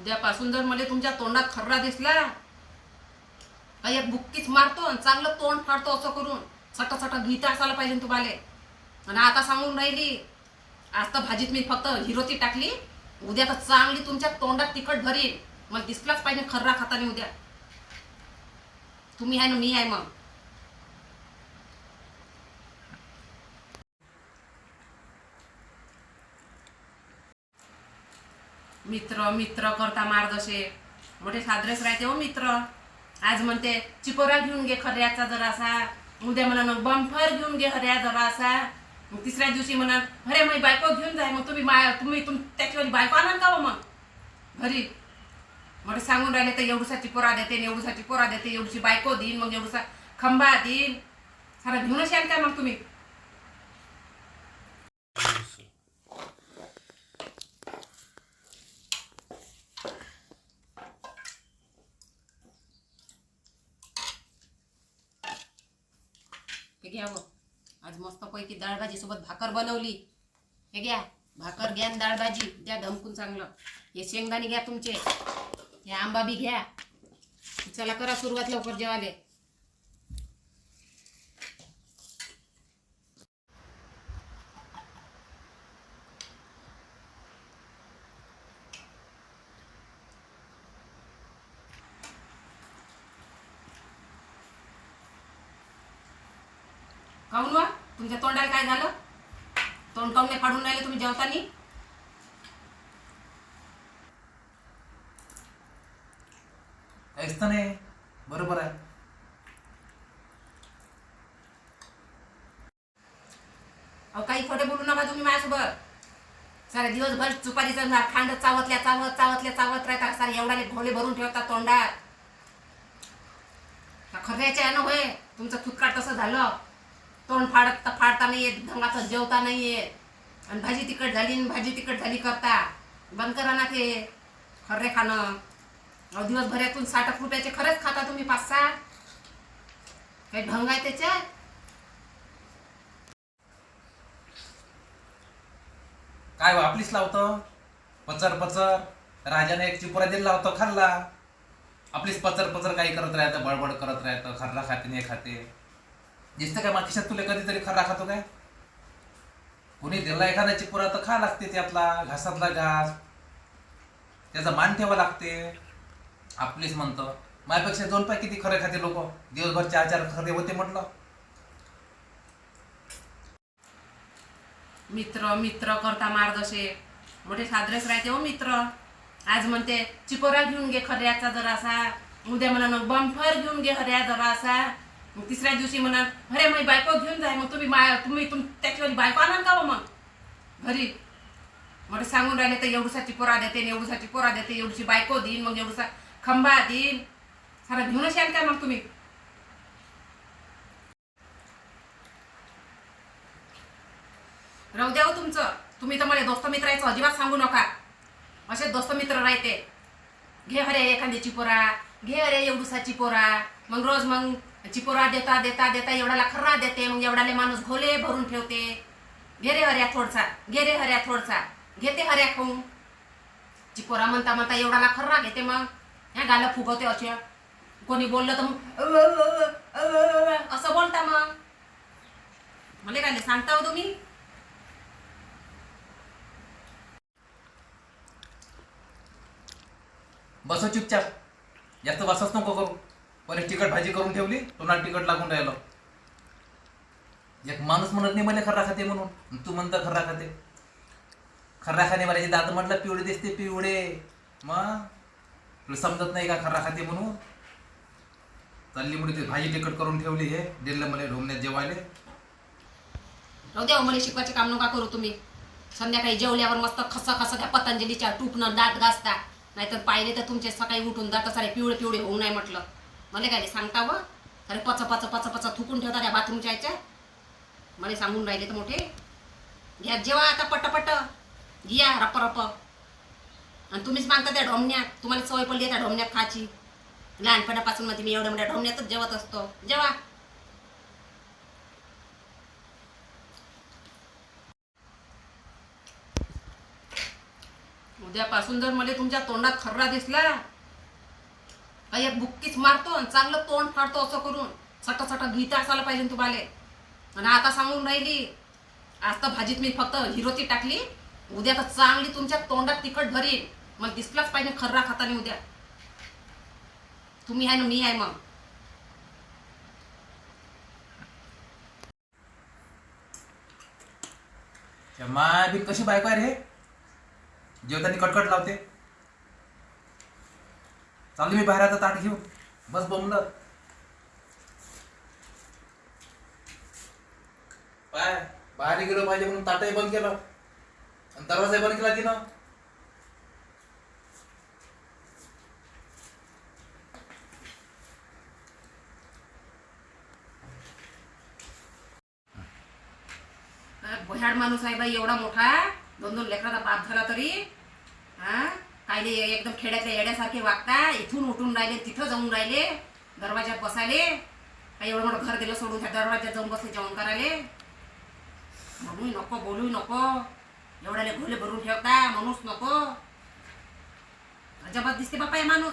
उद्यापासून जर मला तुमच्या तोंडात खर्रा दिसला काही एक बुक्कीच मारतो आणि चांगलं तोंड फाडतो असं करून. सटा सटा गीता असायला पाहिजे तुम्हाला. आणि आता सांगून राहिली आज तर भाजीत मी फक्त हिरोती टाकली उद्या तर चांगली तुमच्या तोंडात तिखट भरीन. मला दिसलाच पाहिजे खर्रा खाताना उद्या. तुम्ही आहे ना मी आहे मग. मित्र मित्र करता मार्गशे. मोठे सादरेच राहते हो मित्र. आज म्हणते चिपोरा घेऊन घे खऱ्याचा जरासा. उद्या म्हणा बंफर घेऊन घे हऱ्या जरासा. मग तिसऱ्या दिवशी म्हणा अरे मग बायको घेऊन जाय. मग तुम्ही माय तुम्ही तुम त्याच्यावर बायको आणाल का हो मग? घरी. मोठे सांगून राहिले तर एवढूसा चिपोरा देते एवढूसा चिपोरा देते. एवढीशी बायको देईन मग एवढूसा खंबा देईन. सारा घेऊनच याल का मग तुम्ही? घ्या आज मस्त पैकी डाळ भाजी सोबत भाकर बनवली. हे घ्या. भाकर घ्या डाळ भाजी द्या धमकून चांगलं. हे शेंगदाणे घ्या तुमचे. हे आंबा बी घ्या. चला करा सुरुवात लवकर जेवाले काऊन वा? तुमच्या तोंडाला काय झालं? तोंड काऊन फाडून राहिले तुम्ही जेवतानी? काहीच तर नाही. बरोबर आहे. अहो काही खोटे बोलू नका तुम्ही माझ्यासोबत. सारे दिवसभर चुपारीचं खांड चावतल्या चावत चावतल्या चावत राहतात. सारे एवढाले घोले भरून ठेवतात तोंडात. का खऱ्याचे आहे. ना होय तुमचं थुतकाट तसं झालं. तोंड फाडत फाडता नाही येत ढंगाचं जेवता नाही येत आणि भाजी तिखट झाली आणि भाजी तिखट झाली करता. बंद करा ना ते. खरे खाणं. अहो दिवसभरातून साठ रुपयाचे खरेच खाता तुम्ही पाच सहा काही ढंग आहे त्याच्यात? काय हो, आपलीच लावतं? पचर पचर. राजाने एक चिपुरा दिला होता खाल्ला. आपलीच पचर पचर काही करत राहतं बडबड करत राहतं. खरला खाते नाही खाते. दिसतं काय मागच्या तुला कधीतरी खरा खातो काय? कोणी दिला एखादा चिपुरा तर खा लागते त्यातला घासातला घास. त्याचा मान ठेवा लागते. आपलीच म्हणतो. माझ्यापेक्षा दोन पाय किती खरे खाते लोक. दिवसभर चार चार खरे होते म्हटलं. मित्र मित्र करता मार्गशे मोठे सादरेच राहते हो मित्र. आज म्हणते चिपोरा घेऊन घे खऱ्याचा जरासा. उद्या म्हणा बंफर घेऊन घे खऱ्या जरासा. मग तिसऱ्या दिवशी म्हणाल अरे मग बायको घेऊन जाय मग तुम्ही माय तुम्ही तुम त्याच्यावर बायको आणाल का हो मग? घरी. मोठे सांगून राहिले तर एवढूसा पोरा देते एवढूसा पोरा देते एवढीशी बायको देईन मग एवढूसा खंबा देईन. सारा घेऊनच याल का मग तुम्ही? राहू द्या हो तुमचं. तुम्ही तर मला दोस्त मित्रायचं अजिबात सांगू नका. असे दोस्त मित्र राहते. घे अरे एखाद्याची पोरा घे हरे एवढूसा पोरा. मग रोज मग चिपोरा देता देता देता एवढ्याला खर्रा देते मग एवढाले माणूस घोले भरून ठेवते. घेरे हऱ्या थोडसा घेरे हऱ्या थोडसा घेते हऱ्या खाऊन. चिपोरा म्हणता म्हणता एवढ्याला खर्रा घेते मग. ह्या गाला फुगवते असे कोणी बोललं तर मग असं बोलता मग. मला काय सांगता हो तुम्ही? बसो चुपचाप. जास्त बसच नको करू. पहिले तिखट भाजी करून ठेवली तुला तिखट लागून राहिलं. एक माणूस म्हणत नाही मला खर्रा खाते म्हणून. तू म्हणता खर्रा खाते. खर्रा खाणे मला दात म्हटलं पिवळे दिसते पिवळे. मग तुला समजत नाही का खर्रा खाते म्हणून? चालली म्हणून ती भाजी तिखट करून ठेवली हे दिलं मला ढोमण्यात जेवायले. राहू द्या हो, मला शिकवायचे काम नका करू तुम्ही. संध्याकाळी जेवल्यावर मस्त खसा खसा त्या पतंजलीच्या टुपणं दात घासता. नाहीतर पाहिले तर तुमचे सकाळी उठून दात सारे पिवळे पिवळे होऊ नाही म्हटलं. मला काय ते सांगता व अरे पच पच पच पच थुकून ठेवता त्या बाथरूमच्या याच्या मला सांगून राहिले तर मोठे. घ्या जेव्हा आता पटपट. घ्या रप रप. आणि तुम्हीच मागता त्या ढोमण्यात. तुम्हाला सवय पडली त्या ढोमण्यात खायची. लहानपणापासून मध्ये मी एवढ्या मोठ्या ढोमण्यातच जेवत असतो. जेव्हा उद्यापासून जर मला तुमच्या तोंडात खर्रा दिसला एक बुक्कीच मारतो आणि चांगलं तोंड फाडतो असं करून. सटा सटा गीता असायला पाहिजे तुम्हाला. आणि आता सांगून राहिली आज तर भाजीत मी फक्त हिरोची टाकली. उद्या तर चांगली तुमच्या तोंडात तिखट भरीन. मला दिसलाच पाहिजे खर्रा खाताने उद्या. तुम्ही आहे ना मी आहे मग. माय बी कशी बायको आहे रे? जेवताना कटकट लावते. चालली मी बाहेर आता ताट घेऊन. बस बोंबलं पाय बाहेर गेलो पाहिजे म्हणून ताटही बंद केलं. आणि दरवाजाही बंद केला तिनं. भयाड माणूस आहे बाई एवढा मोठा. दोन दोन लेकराचा बाप झाला तरी. हा? कायले एकदम खेड्यातल्या येड्यासारखे वागता इथून उठून राहिले तिथं जाऊन राहिले दरवाज्यात बसायले काही एवढं मोठं घर दिलं सोडून त्या दरवाज्यात जाऊन बसले जेवण करायले. म्हणून नको बोलू नको. एवढ्याले घोले भरून ठेवता म्हणूच नको. अजबात दिसते बापा हे माणूस.